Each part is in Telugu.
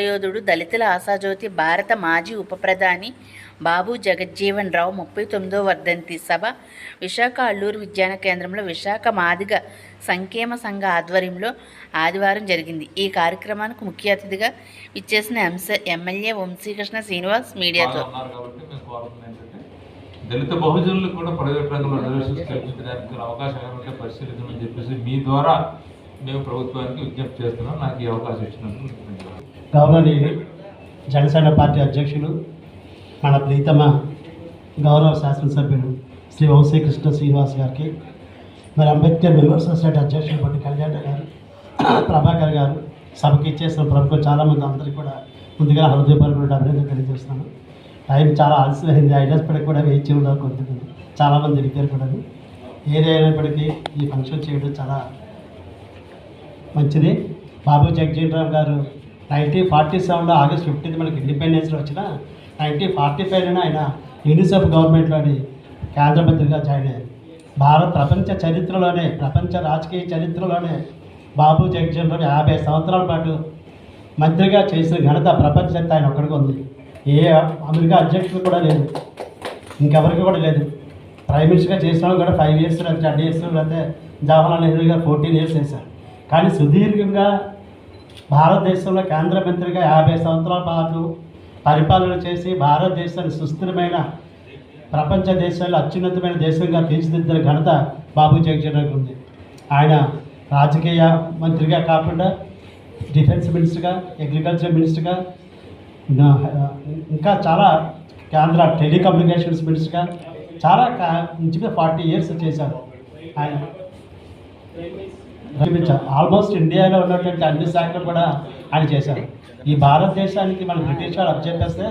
అమరయోధుడు దళితుల ఆశాజ్యోతి భారత మాజీ ఉప ప్రధాని బాబు జగజ్జీవన్ రావు ముప్పై తొమ్మిదో వర్ధంతి సభ విశాఖ అల్లూరు విజ్ఞాన కేంద్రంలో విశాఖ మాదిగ సంక్షేమ సంఘ ఆధ్వర్యంలో ఆదివారం జరిగింది. ఈ కార్యక్రమానికి ముఖ్య అతిథిగా ఇచ్చేసిన ఎంస ఎమ్మెల్యే వంశీకృష్ణ శ్రీనివాస్ మీడియాతో దళిత బహుజనులు కూడా ప్రైవేట్ రంగంలో రిజర్వేషన్స్ కల్పించడానికి అవకాశం ఏమంటే పరిశీలించమని చెప్పేసి మీ ద్వారా మేము ప్రభుత్వానికి విజ్ఞప్తి చేస్తున్నాం. నాకు ఈ అవకాశం ఇచ్చినందుకు గౌరవనీయులు జనసేన పార్టీ అధ్యక్షులు మన ప్రీతమ గౌరవ శాసనసభ్యులు శ్రీ వంశీకృష్ణ శ్రీనివాస్ గారికి మరి అంబేద్కర్ మెంబర్ సొసైటీ అధ్యక్షులు పట్టి కళ్యాణ్ గారు ప్రభాకర్ గారు సభకి ఇచ్చేసిన ప్రముఖులు చాలామంది అందరికీ కూడా ముందుగా హృదయపూర్వక అభినందన తెలియజేస్తున్నాను. టైం చాలా ఆలస్యమైంది అయినప్పటికీ కూడా వేచి ఉన్నారు కొంతమంది చాలామంది రిపేర్ కూడా ఏదైనప్పటికీ ఈ ఫంక్షన్ చేయడం చాలా మంచిది. బాబు జగజీవన్ రామ్ గారు నైన్టీన్ ఫార్టీ సెవెన్లో ఆగస్ట్ ఫిఫ్టీన్త్ మనకి ఇండిపెండెన్స్ వచ్చిన నైన్టీన్ ఫార్టీ ఫైవ్లోనే ఆయన యూనిసెఫ్ గవర్నమెంట్లోని కేంద్ర మంత్రిగా జాయిన్ అయ్యారు. భారత ప్రపంచ చరిత్రలోనే ప్రపంచ రాజకీయ చరిత్రలోనే బాబు జగజీవన్ యాభై సంవత్సరాల పాటు మంత్రిగా చేసిన ఘనత ప్రపంచ ఆయన ఒక్కడికి ఉంది. ఏ అమెరికా అధ్యక్షుడు కూడా లేదు. ఇంకెవరికి కూడా లేదు. ప్రైమ్ మినిస్టర్గా చేసిన కూడా ఫైవ్ ఇయర్స్ లేకపోతే టెన్ ఇయర్స్ లేకపోతే జవహర్లాల్ నెహ్రూ గారు ఫోర్టీన్ ఇయర్స్ చేశారు. కానీ సుదీర్ఘంగా భారతదేశంలో కేంద్ర మంత్రిగా యాభై సంవత్సరాల పాటు పరిపాలన చేసి భారతదేశాన్ని సుస్థిరమైన ప్రపంచ దేశాల్లో అత్యున్నతమైన దేశంగా తీర్చిదిద్దిన ఘనత బాబు జగజ్జనకు ఉంది. ఆయన రాజకీయ మంత్రిగా కాకుండా డిఫెన్స్ మినిస్టర్గా అగ్రికల్చర్ మినిస్టర్గా ఇంకా చాలా కేంద్ర టెలికమ్యూనికేషన్స్ మినిస్టర్గా చాలా కా- ఇంచుగా ఫార్టీ ఇయర్స్ చేశారు ఆయన. చూపించారు ఆల్మోస్ట్ ఇండియాలో ఉన్నటువంటి అన్ని శాఖలు కూడా ఆయన చేశారు. ఈ భారతదేశానికి మన బ్రిటిష్ వాళ్ళు అప్పచెప్పేస్తే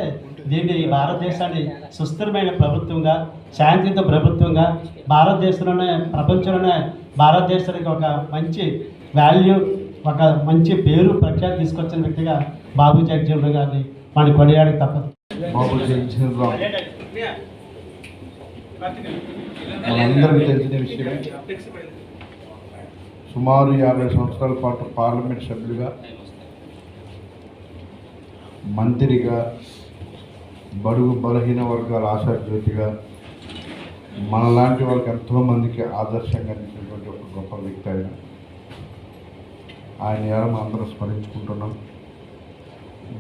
దీన్ని ఈ భారతదేశాన్ని సుస్థిరమైన ప్రభుత్వంగా శాంతియుత ప్రభుత్వంగా భారతదేశంలోనే ప్రపంచంలోనే భారతదేశానికి ఒక మంచి వాల్యూ ఒక మంచి పేరు ప్రఖ్యాతి తీసుకొచ్చిన వ్యక్తిగా బాబు జగజీవన్ గారిని మన కొనియాడకి తప్పదు. బాబు మనందరికీ తెలిసిన విషయమే. సుమారు యాభై సంవత్సరాల పాటు పార్లమెంట్ సభ్యులుగా మంత్రిగా బడుగు బలహీన వర్గాల ఆశాజ్యోతిగా మనలాంటి వాళ్ళకి ఎంతోమందికి ఆదర్శంగా నిలిచినటువంటి ఒక గొప్ప వ్యక్తి ఆయన. ఆయన ఎలా మనం అందరం స్మరించుకుంటున్నాం?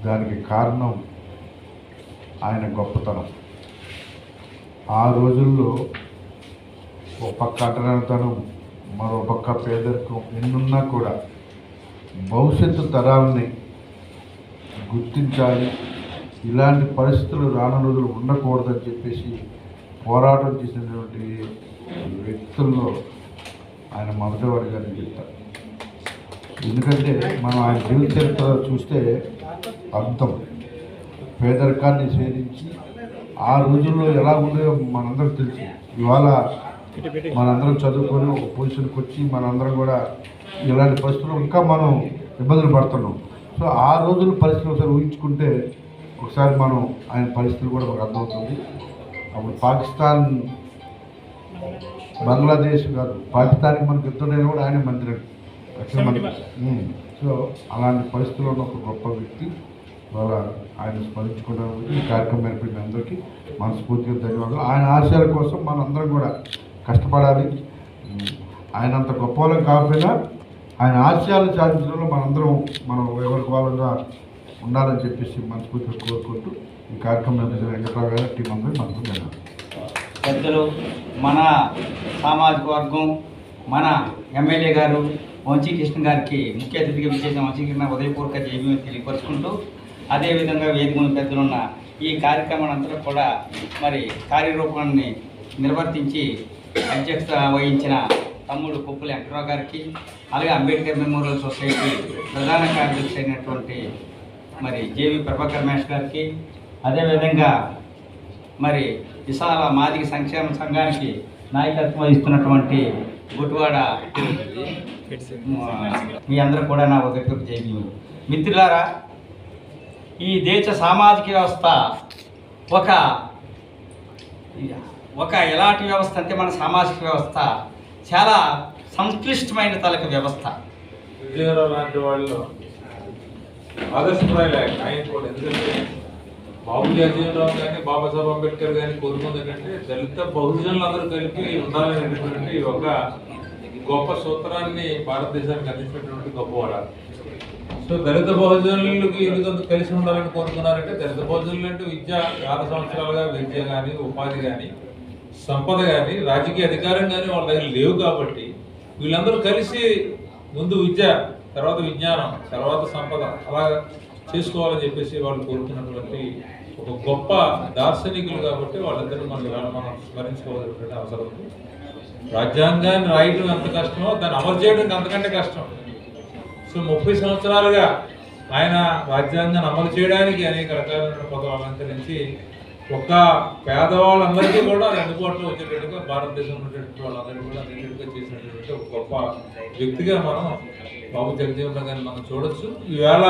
దానికి కారణం ఆయన గొప్పతనం. ఆ రోజుల్లో ఒక పక్క అటనతనం మరో పక్క పేదరికం ఎన్నున్నా కూడా భవిష్యత్తు తరాలని గుర్తించాలి. ఇలాంటి పరిస్థితులు రాను రోజులు ఉండకూడదని చెప్పేసి పోరాటం చేసినటువంటి వ్యక్తుల్లో ఆయన మొదటివాడిగా నేను చెప్తాను ఎందుకంటే మనం ఆయన జీవిత చరిత్ర చూస్తే అర్థం పేదరికాన్ని ఛేదించి ఆ రోజుల్లో ఎలా ఉండేదో మనందరికి తెలుసు. ఇవాళ మనందరం చదువుకొని ఒక పొజిషన్కి వచ్చి మనందరం కూడా ఇలాంటి పరిస్థితులు ఇంకా మనం ఇబ్బందులు పడుతున్నాం. సో ఆ రోజుల పరిస్థితులు ఒకసారి ఊహించుకుంటే ఒకసారి మనం ఆయన పరిస్థితులు కూడా మనకు అర్థమవుతుంది. అప్పుడు పాకిస్తాన్ బంగ్లాదేశ్ కాదు పాకిస్తాన్కి మనకు యుద్ధం కూడా ఆయన మంత్రి. రక్షణ మంత్రి. సో అలాంటి పరిస్థితుల్లో ఉన్న ఒక గొప్ప వ్యక్తి వాళ్ళ ఆయన స్మరించుకోవడం ఈ కార్యక్రమం ఏర్పడిన అందరికీ. మనస్ఫూర్తిగా ధన్యవాదాలు. ఆయన ఆశయాల కోసం మనందరం కూడా కష్టపడాలి. ఆయన అంత గొప్ప వాళ్ళం కాకపోయినా ఆయన ఆశయాలు సాధించడంలో మనందరం మనం ఎవరికి వాళ్ళగా ఉండాలని చెప్పేసి మనస్ఫూర్తిగా కోరుకుంటూ ఈ కార్యక్రమం వెంకట్రావు గారు టీం అందరూ మనకు పెద్దలు మన సామాజిక వర్గం మన ఎమ్మెల్యే గారు వంశీ కృష్ణ గారికి ముఖ్య అతిథిగా విచ్చేసిన వంశీ కృష్ణ ఉదయపూర్వక జైవీ తెలియపరుచుకుంటూ అదేవిధంగా వేదిక ఉన్న పెద్దలున్న ఈ కార్యక్రమం అంతా కూడా మరి కార్యరూపాన్ని నిర్వర్తించి అధ్యక్షత వహించిన తమ్ముడు కొప్పుల వెంకటరావు గారికి అలాగే అంబేద్కర్ మెమోరియల్ సొసైటీ ప్రధాన కార్యదర్శి అయినటువంటి మరి జేవి ప్రభాకర్ మహేష్ గారికి అదేవిధంగా మరి విశాల మాదిక సంక్షేమ సంఘానికి నాయకత్వం వహిస్తున్నటువంటి గుట్వాడ మీ అందరూ కూడా నా ఒక జైబీ మిత్రులారా ఈ దేశ సామాజిక వ్యవస్థ ఒక ఒక ఎలాంటి వ్యవస్థ అంటే మన సామాజిక వ్యవస్థ చాలా సంక్లిష్టమైన తలక వ్యవస్థ. లాంటి వాళ్ళు ఆదర్శప్రాయాలు ఆయన కూడా ఎందుకంటే బాబు జగజీవనరావు కానీ బాబాసాహెబ్ అంబేద్కర్ కానీ కోరుకుంది ఏంటంటే దళిత బహుజనులు అందరూ కలిపి ఉండాలనేటువంటి ఒక గొప్ప సూత్రాన్ని భారతదేశానికి అందించినటువంటి గొప్పవాడు సో దళిత బహుజనులకి ఎందుకంత కలిసి ఉండాలని కోరుకున్నారంటే దళిత బహుజనులు అంటే విద్య ఆరు సంవత్సరాలుగా విద్య కానీ ఉపాధి కానీ సంపద కానీ రాజకీయ అధికారం కానీ వాళ్ళ దగ్గర లేవు కాబట్టి వీళ్ళందరూ కలిసి ముందు విద్య తర్వాత విజ్ఞానం తర్వాత సంపద అలా చేసుకోవాలని చెప్పేసి వాళ్ళు కోరుకున్నటువంటి ఒక గొప్ప దార్శనికులు కాబట్టి వాళ్ళందరూ మనం ఇవాళ మనం స్మరించుకోవాల్సినటువంటి అవసరం ఉంది. రాజ్యాంగాన్ని రాయటం ఎంత కష్టమో దాన్ని అమలు చేయడం అంతకంటే కష్టం. సో ముప్పై సంవత్సరాలుగా ఆయన రాజ్యాంగాన్ని అమలు చేయడానికి అనేక రకాలైన పదవులు అలంకరించి ఒక పేదవాళ్ళందరికీ కూడా అందుబాటులో వచ్చేటట్టుగా భారతదేశంలో ఉన్నటువంటి వాళ్ళందరికీ కూడా అందేటట్టుగా చేసినటువంటి ఒక గొప్ప వ్యక్తిగా మనం బాబు జగజీవన్ గారిని మనం చూడొచ్చు. ఈవేళ